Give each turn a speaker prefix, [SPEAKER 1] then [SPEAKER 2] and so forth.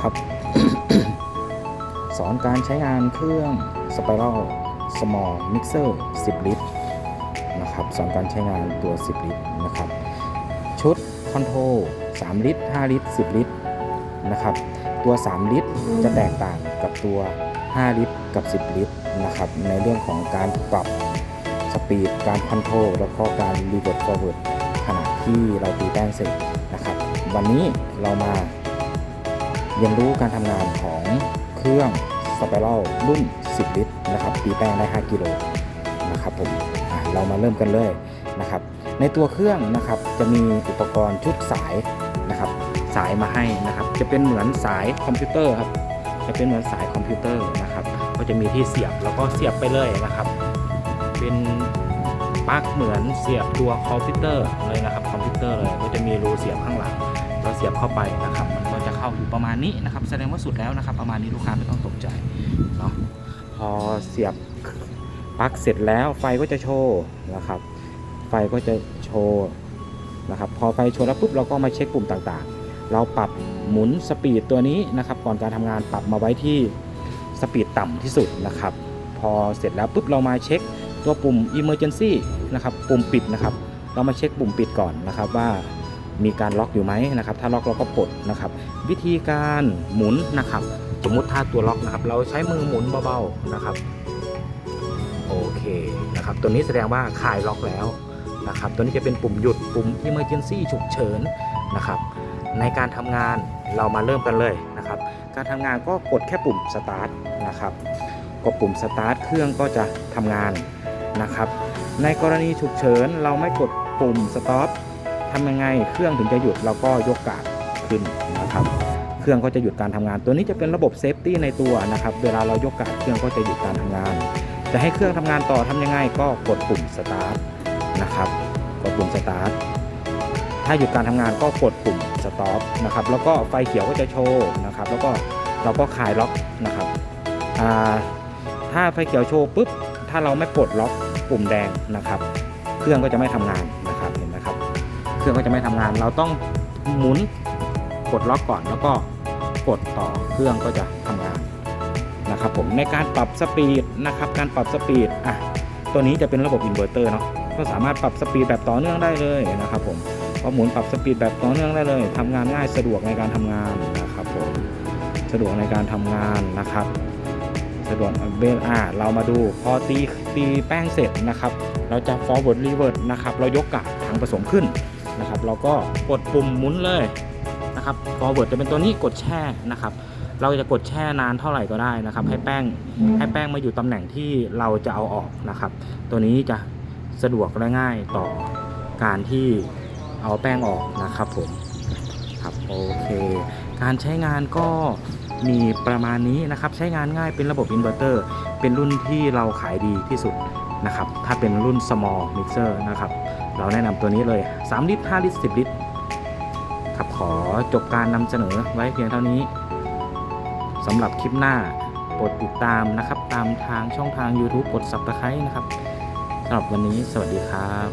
[SPEAKER 1] นะครับ สอนการใช้งานเครื่อง Spiral Small Mixer 10 ลิตรนะครับ สอนการใช้งานตัว 10 ลิตรนะครับ ชุดคอนโทรล3ลิตร 5 ลิตร 10 ลิตรนะครับ ตัว 3 ลิตรจะแตกต่างกับตัว 5 ลิตรกับ 10 ลิตรนะครับ ในเรื่องของการปรับสปีด การคอนโทรลแล้วก็การรีเวิร์ดฟอร์เวิร์ดขณะที่เราตีแป้งเสร็จนะครับ วันนี้เรามา เรียนรู้การทำงานของเครื่องสเปรัลรุ่น 10 ลิตรนะครับตีแป้งได้ 5 กิโลนะครับผมเรามาเริ่มกันเลยนะครับ ในตัวเครื่องนะครับจะมีอุปกรณ์ชุดสายนะครับสายมาให้นะครับ จะเป็นเหมือนสายคอมพิวเตอร์ครับจะเป็นเหมือนสายคอมพิวเตอร์นะครับ ก็จะมีที่เสียบแล้วก็เสียบไปเลยนะครับ เป็นปลั๊กเหมือนเสียบตัวคอมพิวเตอร์เลยนะครับคอมพิวเตอร์เลยก็จะมีรูเสียบข้างหลังเราเสียบเข้าไปนะครับ ข้าอยู่ประมาณนี้นะครับ แสดงว่าสุดแล้วนะครับ ประมาณนี้ลูกค้าไม่ต้องตกใจเนาะพอเสียบปลั๊กเสร็จแล้วไฟก็จะโชว์นะครับ ไฟก็จะโชว์นะครับพอไฟโชว์แล้วปุ๊บเราก็มาเช็คปุ่มต่างๆ เราปรับหมุนสปีดตัวนี้นะครับ ก่อนการทำงานปรับมาไว้ที่สปีดต่ำที่สุดนะครับ พอเสร็จแล้วปุ๊บเรามาเช็คตัวปุ่ม emergency นะครับ ปุ่มปิดนะครับ เรามาเช็คปุ่มปิดก่อนนะครับว่า มีการล็อกอยู่ไหมนะครับ ถ้าล็อกเราก็ปลดนะครับ วิธีการหมุนนะครับ สมมุติถ้าตัวล็อกนะครับ เราใช้มือหมุนเบาๆนะครับโอเคนะครับ ตัวนี้แสดงว่าคลายล็อกแล้วนะครับ ตัวนี้จะเป็นปุ่มหยุดปุ่ม emergency ฉุกเฉินนะครับ ในการทำงานเรามาเริ่มกันเลยนะครับ การทำงานก็กดแค่ปุ่ม start นะครับกดปุ่ม start เครื่องก็จะทำงานนะครับ ในกรณีฉุกเฉินเราไม่กดปุ่ม stop ทำยังไงเครื่องถึงจะหยุดเราก็ยกกาดขึ้นนะครับ เครื่องก็จะหยุดการทำงาน ตัวนี้จะเป็นระบบเซฟตี้ในตัวนะครับ เวลาเรายกกาดเครื่องก็จะหยุดการทำงาน จะให้เครื่องทำงานต่อทำยังไงก็กดปุ่ม start นะครับ กดปุ่ม start ถ้าหยุดการทำงานก็กดปุ่ม stop นะครับ แล้วก็ไฟเขียวก็จะโชว์นะครับ แล้วก็เราก็คลายล็อกนะครับถ้าไฟเขียวโชว์ปุ๊บ ถ้าเราไม่ปลดล็อกปุ่มแดงนะครับ เครื่องก็จะไม่ทำงาน เครื่องก็จะไม่ทำงาน เราต้องหมุนกดล็อกก่อนแล้วก็กดต่อเครื่องก็จะทำงานนะครับผมในการปรับสปีดนะครับการปรับสปีดอะตัวนี้จะเป็นระบบอินเวอร์เตอร์เนาะก็สามารถปรับสปีดแบบต่อเนื่องได้เลยนะครับผมพอหมุนปรับสปีดแบบต่อเนื่องได้เลยทำงานง่ายสะดวกในการทำงานนะครับผมสะดวกในการทำงานนะครับ สะดวกเบลอ่าเรามาดูพอตีตีแป้งเสร็จนะครับ เราจะ forward reverse นะครับ เรายกกาดถังผสมขึ้น นะครับเราก็กดปุ่มหมุนเลยนะครับ forward จะเป็นตัวนี้กดแช่นะครับ เราจะกดแช่นานเท่าไหร่ก็ได้นะครับ ให้แป้งให้แป้งมาอยู่ตำแหน่งที่เราจะเอาออกนะครับ ตัวนี้จะสะดวกและง่ายต่อการที่เอาแป้งออกนะครับผมครับโอเค การใช้งานก็มีประมาณนี้นะครับ ใช้งานง่ายเป็นระบบอินเวอร์เตอร์เป็นรุ่นที่เราขายดีที่สุดนะครับ ถ้าเป็นรุ่น small mixer นะครับ เราแนะนำตัวนี้เลย 3 ลิตร 5 ลิตร 10 ลิตร ครับขอจบการนำเสนอไว้เพียงเท่านี้สำหรับคลิปหน้าโปรดติดตามนะครับ ตามทางช่องทาง YouTube กด subscribe นะครับสำหรับวันนี้สวัสดีครับ